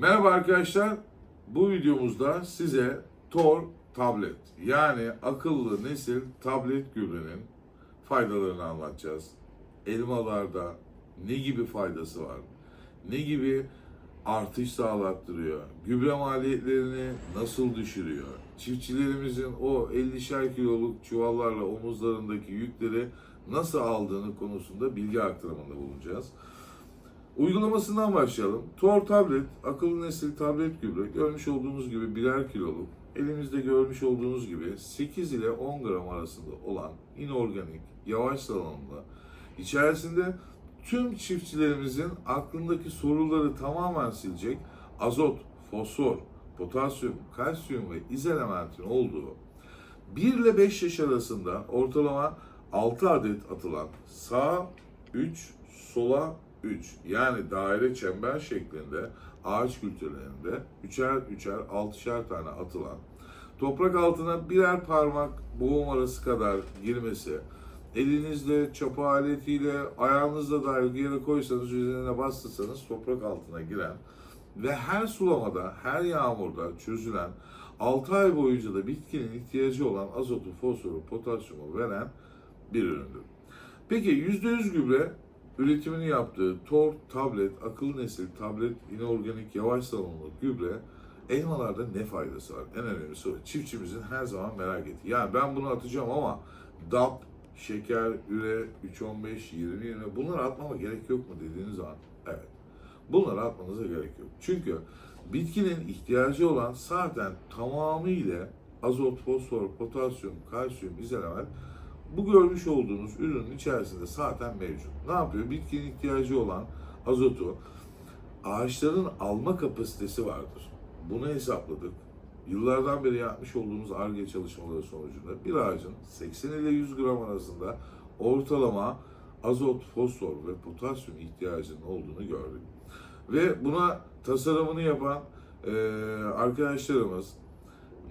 Merhaba arkadaşlar. Bu videomuzda size Tor tablet yani akıllı nesil tablet gübrenin faydalarını anlatacağız. Elmalarda ne gibi faydası var? Ne gibi artış sağlattırıyor? Gübre maliyetlerini nasıl düşürüyor? Çiftçilerimizin o 50'şer kiloluk çuvallarla omuzlarındaki yükleri nasıl aldığını konusunda bilgi aktarımında bulunacağız. Uygulamasından başlayalım. Tor tablet, akıllı nesil tablet gübre görmüş olduğunuz gibi birer kiloluk, elimizde görmüş olduğunuz gibi 8 ile 10 gram arasında olan inorganik, yavaş salınımlı, içerisinde tüm çiftçilerimizin aklındaki soruları tamamen silecek azot, fosfor, potasyum, kalsiyum ve izelementin olduğu 1 ile 5 yaş arasında ortalama 6 adet atılan sağ 3, sola 3 yani daire çember şeklinde ağaç kültürlerinde üçer üçer altışar tane atılan toprak altına birer parmak boğum arası kadar girmesi elinizle çapa aletiyle ayağınızla dahi bir yere koysanız üzerine bastırsanız toprak altına giren ve her sulamada, her yağmurda çözülen 6 ay boyunca da bitkinin ihtiyacı olan azotu, fosforu, potasyumu veren bir üründür. Peki %100 gübre üretimini yaptığı Tor tablet, akıllı nesil tablet, inorganik yavaş salınımlı gübre elmalarda ne faydası var? En önemlisi o. Çiftçimizin her zaman merak ettiği. Yani ben bunu atacağım ama DAP, şeker, üre, 315, 20, 20 bunları atmama gerek yok mu dediğiniz zaman evet. Bunları atmanıza gerek yok. Çünkü bitkinin ihtiyacı olan zaten tamamıyla azot, fosfor, potasyum, kalsiyum, izolement bu görmüş olduğunuz ürünün içerisinde zaten mevcut. Ne yapıyor? Bitkinin ihtiyacı olan azotu ağaçların alma kapasitesi vardır. Bunu hesapladık. Yıllardan beri yapmış olduğumuz ARGE çalışmaları sonucunda bir ağacın 80 ile 100 gram arasında ortalama azot, fosfor ve potasyum ihtiyacının olduğunu gördük. Ve buna tasarımını yapan eee, arkadaşlarımız,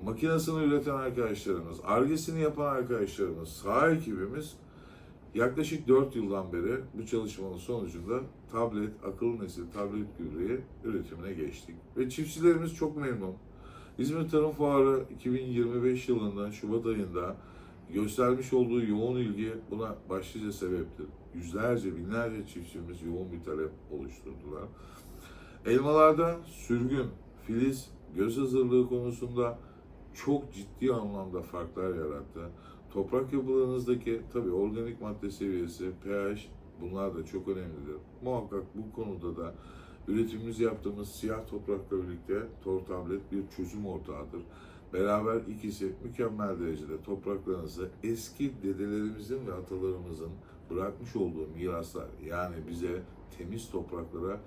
makinesini üreten arkadaşlarımız, argesini yapan arkadaşlarımız, saha ekibimiz yaklaşık 4 yıldan beri bu çalışmanın sonucunda tablet, akıllı nesil tablet gübreyi üretimine geçtik. Ve çiftçilerimiz çok memnun. İzmir Tarım Fuarı 2025 yılında Şubat ayında göstermiş olduğu yoğun ilgi buna başlıca sebeptir. Yüzlerce, binlerce çiftçimiz yoğun bir talep oluşturdular. Elmalarda sürgün, filiz, göz hazırlığı konusunda çok ciddi anlamda farklar yarattı. Toprak yapılarınızdaki tabii organik madde seviyesi, pH bunlar da çok önemlidir. Muhakkak bu konuda da üretimimizi yaptığımız siyah toprakla birlikte Tor Tablet bir çözüm ortağıdır. Beraber ikisi mükemmel derecede topraklarınızı eski dedelerimizin ve atalarımızın bırakmış olduğu miraslar yani bize temiz topraklara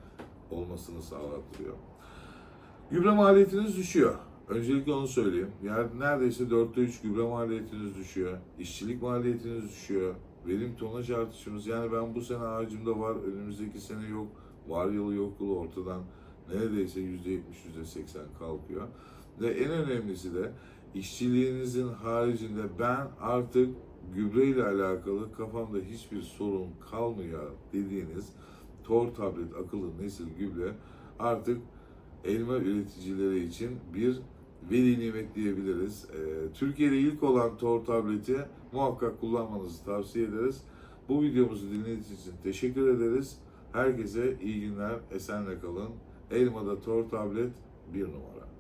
olmasını sağlattırıyor. Gübre maliyetiniz düşüyor. Öncelikle onu söyleyeyim. Yani neredeyse dörtte üç gübre maliyetiniz düşüyor. İşçilik maliyetiniz düşüyor. Verim tonaj artışımız yani ben bu sene ağacımda var, önümüzdeki sene yok. Var yılı yok yılı ortadan neredeyse yüzde yetmiş, yüzde seksen kalkıyor. Ve en önemlisi de işçiliğinizin haricinde ben artık gübre ile alakalı kafamda hiçbir sorun kalmıyor dediğiniz Tor tablet akıllı nesil gübre artık elma üreticileri için bir veli nimet diyebiliriz. Ee, Türkiye'de ilk olan Tor tableti muhakkak kullanmanızı tavsiye ederiz. Bu videomuzu dinlediğiniz için teşekkür ederiz. Herkese iyi günler, esenle kalın. Elmada Tor tablet bir numara.